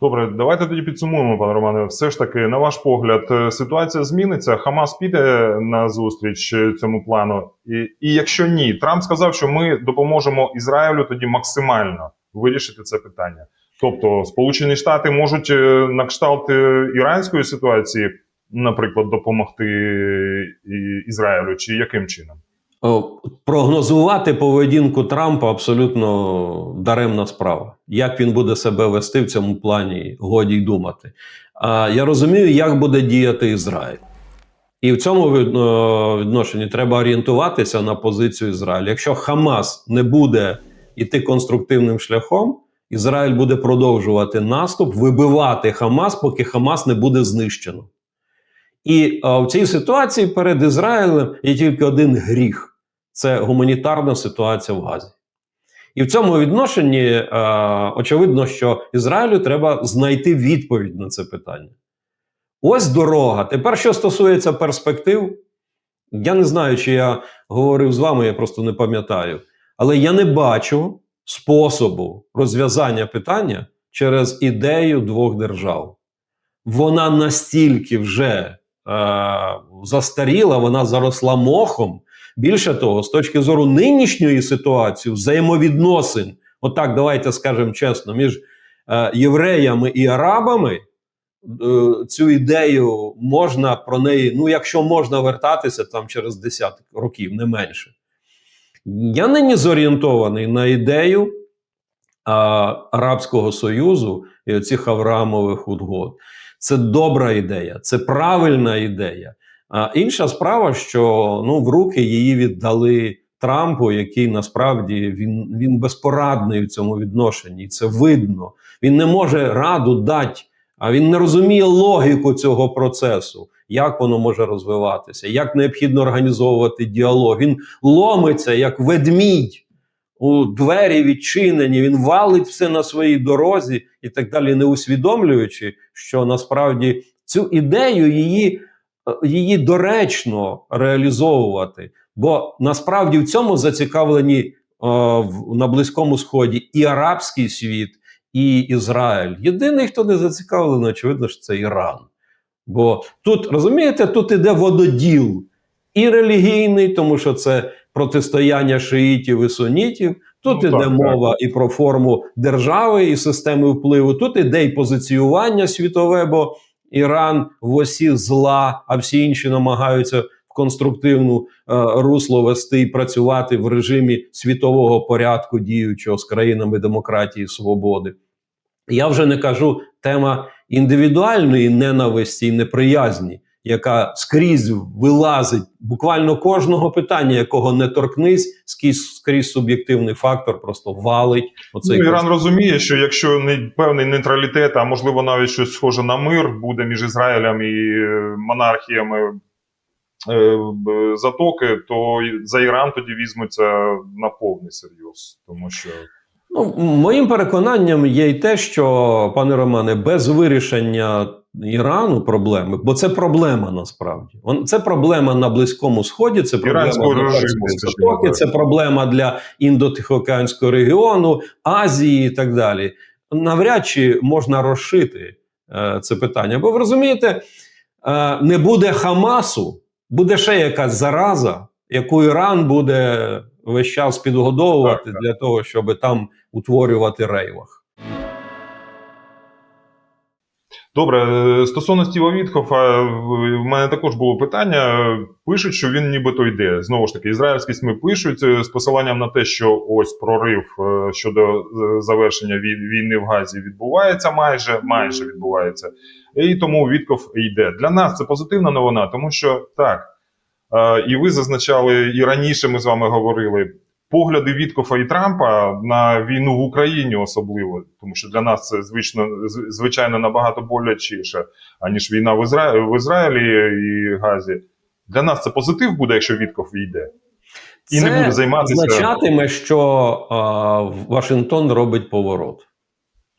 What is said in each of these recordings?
Добре, давайте тоді підсумуємо, пане Романе. Все ж таки, на ваш погляд, е, ситуація зміниться. Хамас піде на зустріч е, цьому плану. І, і якщо ні, Трамп сказав, що ми допоможемо Ізраїлю тоді максимально вирішити це питання. Тобто, Сполучені Штати можуть е, на кшталт іранської ситуації, наприклад, допомогти Ізраїлю, чи яким чином? Прогнозувати поведінку Трампа абсолютно даремна справа. Як він буде себе вести в цьому плані, годі й думати. А я розумію, як буде діяти Ізраїль. І в цьому відношенні треба орієнтуватися на позицію Ізраїлю. Якщо Хамас не буде йти конструктивним шляхом, Ізраїль буде продовжувати наступ, вибивати Хамас, поки Хамас не буде знищено. І в цій ситуації перед Ізраїлем є тільки один гріх це гуманітарна ситуація в Газі. І в цьому відношенні е, очевидно, що Ізраїлю треба знайти відповідь на це питання. Ось дорога. Тепер, що стосується перспектив, я не знаю, чи я говорив з вами, я просто не пам'ятаю. Але я не бачу способу розв'язання питання через ідею двох держав. Вона настільки вже е, застаріла, вона заросла мохом. Більше того, з точки зору нинішньої ситуації, взаємовідносин, отак, давайте скажемо чесно, між е, євреями і арабами, е, цю ідею можна про неї, ну якщо можна вертатися там через десяток років, не менше. Я нині зорієнтований на ідею а, Арабського Союзу і оцих Авраамових угод. Це добра ідея, це правильна ідея. А інша справа, що ну, в руки її віддали Трампу, який насправді він, він безпорадний в цьому відношенні. і Це видно. Він не може раду дати, а він не розуміє логіку цього процесу, як воно може розвиватися, як необхідно організовувати діалог. Він ломиться як ведмідь. У двері відчинені, він валить все на своїй дорозі і так далі, не усвідомлюючи, що насправді цю ідею її її доречно реалізовувати. Бо насправді в цьому зацікавлені е, в, на Близькому Сході і арабський світ, і Ізраїль. Єдиний, хто не зацікавлений, очевидно, що це Іран. Бо тут, розумієте, тут іде вододіл і релігійний, тому що це протистояння шиїтів і сунітів. Тут Ну, іде так, мова і про форму держави і системи впливу. Тут іде і позиціювання світове, бо Іран в осі зла, а всі інші намагаються в конструктивну е, русло вести і працювати в режимі світового порядку, діючого з країнами демократії свободи. Я вже не кажу тема індивідуальної ненависті і неприязні, яка скрізь вилазить буквально кожного питання, якого не торкнись, скрізь, скрізь суб'єктивний фактор просто валить. Оцей Ну, Іран розуміє, що якщо не певний нейтралітет, а можливо навіть щось схоже на мир буде між Ізраїлем і е, монархіями е, затоки, то за Іран тоді візьмуться на повний серйоз, тому що Ну, моїм переконанням є й те, що, пане Романе, без вирішення Ірану проблеми, бо це проблема насправді. Це проблема на Близькому Сході, це проблема так. це проблема для індотихоокеанського регіону, Азії і так далі. Навряд чи можна розшити е, це питання. Бо ви розумієте, е, не буде Хамасу, буде ще якась зараза, яку Іран буде весь час підгодовувати Так, так. для того, щоб там утворювати рейвах. Добре, е, стосовно Стіва Вітхофа, в в мене також було питання. Пишуть, що він нібито йде. Знову ж таки, ізраїльські СМІ пишуть е, з посиланням на те, що ось прорив е, щодо е, завершення війни в Газі відбувається майже, майже відбувається. І тому Вітков йде. Для нас це позитивна новина, тому що так. е, І ви зазначали, і раніше ми з вами говорили. Погляди Віткофа і Трампа на війну в Україні особливо, тому що для нас це звично, звичайно набагато болячіше, аніж війна в, Ізра... в Ізраїлі і Газі. Для нас це позитив буде, якщо Вітков війде. І не буде займатися- означатиме, що а, Вашингтон робить поворот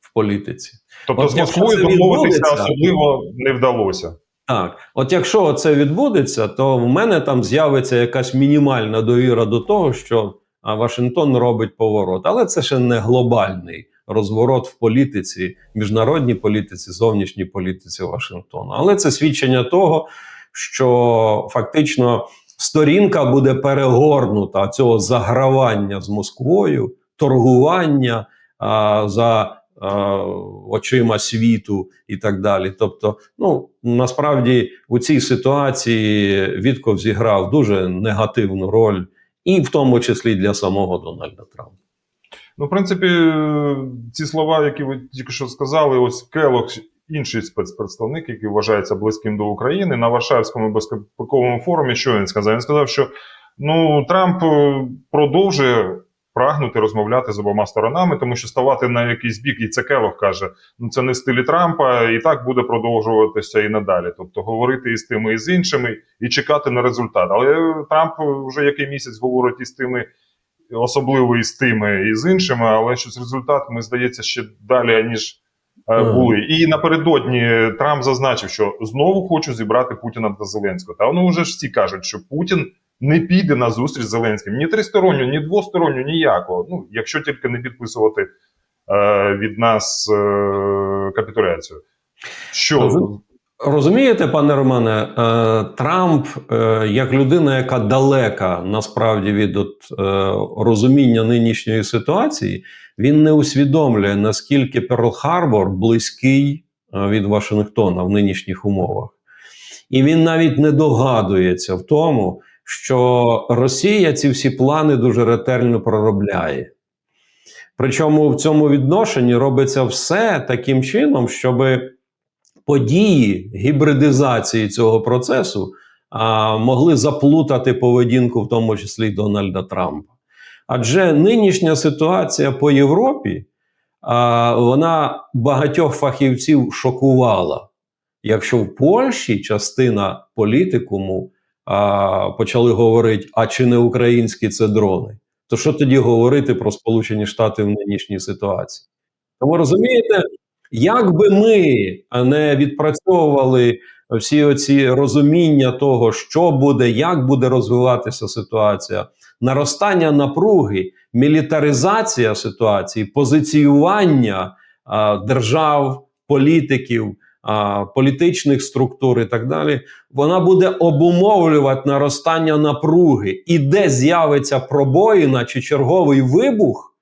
в політиці. Тобто От з Москвою домовитися особливо не вдалося. Так, от якщо це відбудеться, то в мене там з'явиться якась мінімальна довіра до того, що а, Вашингтон робить поворот. Але це ще не глобальний розворот в політиці, міжнародній політиці, зовнішній політиці Вашингтона. Але це свідчення того, що фактично сторінка буде перегорнута цього загравання з Москвою, торгування а, за очима світу і так далі. Тобто, ну насправді у цій ситуації Вітков зіграв дуже негативну роль, і в тому числі для самого Дональда Трампа. Ну, в принципі, ці слова, які ви тільки що сказали, ось Келох, інший спецпредставник, який вважається близьким до України, на Варшавському безпековому форумі, що він сказав? Він сказав, що ну, Трамп е, продовжує прагнути розмовляти з обома сторонами, тому що ставати на якийсь бік, і це Келох каже, ну це не в стилі Трампа, і так буде продовжуватися і надалі. Тобто говорити і з тими, і з іншими, і чекати на результат. Але Трамп вже який місяць говорить і з тими особливо і з тими, і з іншими, але щось результат, ми здається, ще далі, ніж е, були. І напередодні Трамп зазначив, що знову хочу зібрати Путіна та Зеленського. Та ну вже ж всі кажуть, що Путін не піде на зустріч з Зеленським. Ні тристоронню, ні двосторонню, ніякого. Ну, якщо тільки не підписувати е, від нас е, капітуляцію. Що Розумієте, пане Романе, е, Трамп, е, як людина, яка далека насправді від от, е, розуміння нинішньої ситуації, він не усвідомлює, наскільки Перл-Харбор близький е, від Вашингтона в нинішніх умовах. І він навіть не догадується в тому, що Росія ці всі плани дуже ретельно проробляє. Причому в цьому відношенні робиться все таким чином, щоби події гібридизації цього процесу а, могли заплутати поведінку, в тому числі Дональда Трампа. Адже нинішня ситуація по Європі а, вона багатьох фахівців шокувала. Якщо в Польщі частина політикуму а, почали говорити, а чи не українські це дрони, то що тоді говорити про Сполучені Штати в нинішній ситуації? Тому розумієте, як би ми не відпрацьовували всі оці розуміння того, що буде, як буде розвиватися ситуація, наростання напруги, мілітаризація ситуації, позиціювання а, держав, політиків, політичних структур і так далі, вона буде обумовлювати наростання напруги. І де з'явиться пробоїна чи черговий вибух,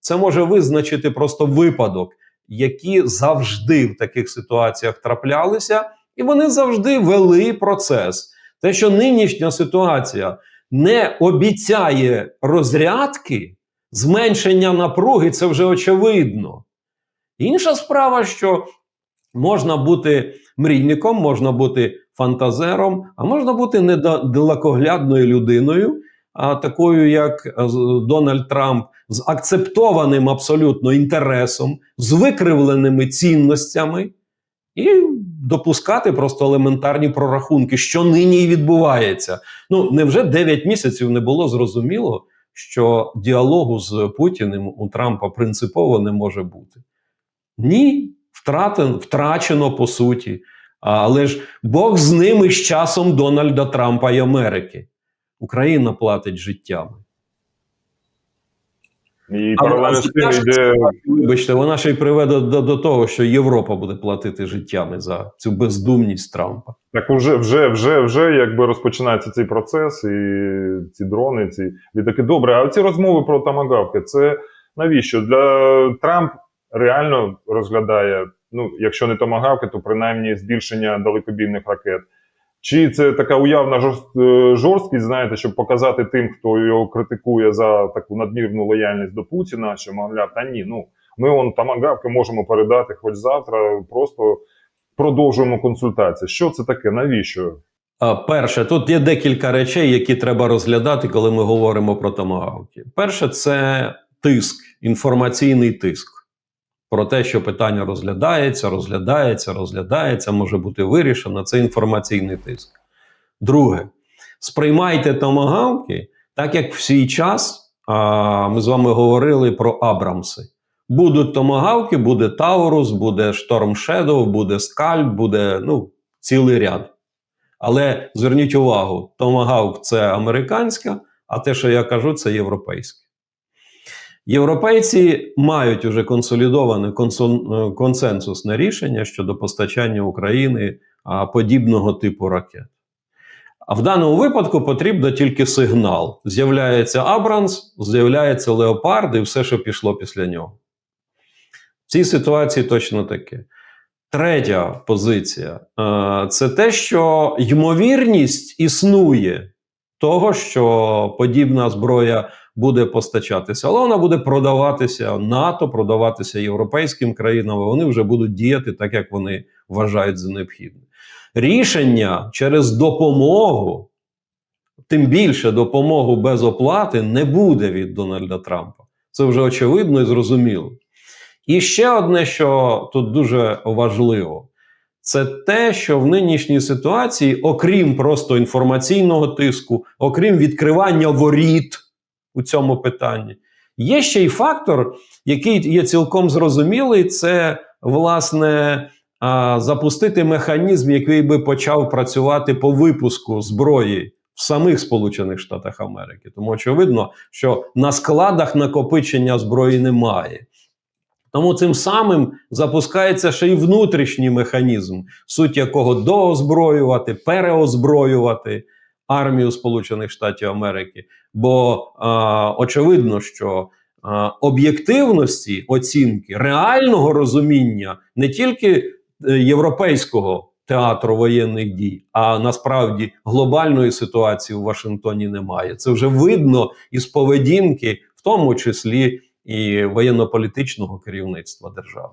це може визначити просто випадок які завжди в таких ситуаціях траплялися, і вони завжди вели процес. Те, що нинішня ситуація не обіцяє розрядки, зменшення напруги, це вже очевидно. Інша справа, що можна бути мрійником, можна бути фантазером, а можна бути недалекоглядною людиною, а такою, як е, Дональд Трамп, з акцептованим абсолютно інтересом, з викривленими цінностями, і допускати просто елементарні прорахунки, що нині і відбувається. Ну невже 9 місяців не було зрозуміло, що діалогу з Путіним у Трампа принципово не може бути? Ні, втратен, втрачено по суті. Але ж Бог з ними з часом Дональда Трампа і Америки. Україна платить життями. І паралельно з тим йде Вибачте, вона ще й приведе до, до того, що Європа буде платити життями за цю бездумність Трампа. Так вже, вже, вже, вже якби розпочинається цей процес, і ці дрони, ці літаки. Добре, а ці розмови про тамагавки, це навіщо? Для Трамп реально розглядає, ну, якщо не томагавки, то принаймні збільшення далекобійних ракет. Чи це така уявна е, жорсткість, знаєте, щоб показати тим, хто його критикує за таку надмірну лояльність до Путіна, що мовляв, та ні, ну ми он тамагавки можемо передати хоч завтра, просто продовжуємо консультації. Що це таке? Навіщо? Перше, тут є декілька речей, які треба розглядати, коли ми говоримо про томагавки. Перше, це тиск, інформаційний тиск. Про те, що питання розглядається, розглядається, розглядається, може бути вирішено. Це інформаційний тиск. Друге, сприймайте томагавки, так як в свій час а, ми з вами говорили про Абрамси. Будуть томагавки, буде Таурус, буде Шторм Shadow, буде Скальп, буде ну, цілий ряд. Але зверніть увагу, Томагавк це американська, а те, що я кажу, це європейське. Європейці мають уже консолідоване консенсусне рішення щодо постачання України подібного типу ракет. А в даному випадку потрібно тільки сигнал. З'являється Абрамс, з'являється Леопард і все, що пішло після нього. В цій ситуації точно таке. Третя позиція е, це те, що ймовірність існує того, що подібна зброя буде постачатися, але вона буде продаватися НАТО, продаватися європейським країнам, вони вже будуть діяти так, як вони вважають за необхідне. Рішення через допомогу, тим більше допомогу без оплати, не буде від Дональда Трампа. Це вже очевидно і зрозуміло. І ще одне, що тут дуже важливо, це те, що в нинішній ситуації, окрім просто інформаційного тиску, окрім відкривання воріт у цьому питанні, є ще й фактор, який є цілком зрозумілий, це власне запустити механізм, який би почав працювати по випуску зброї в самих Сполучених Штатах Америки. Тому очевидно, що на складах накопичення зброї немає. Тому цим самим запускається ще й внутрішній механізм, суть якого доозброювати, переозброювати армію Сполучених Штатів Америки. Бо а, очевидно, що а, об'єктивності оцінки, реального розуміння не тільки е, європейського театру воєнних дій, а насправді глобальної ситуації у Вашингтоні немає. Це вже видно із поведінки, в тому числі і воєнно-політичного керівництва держави.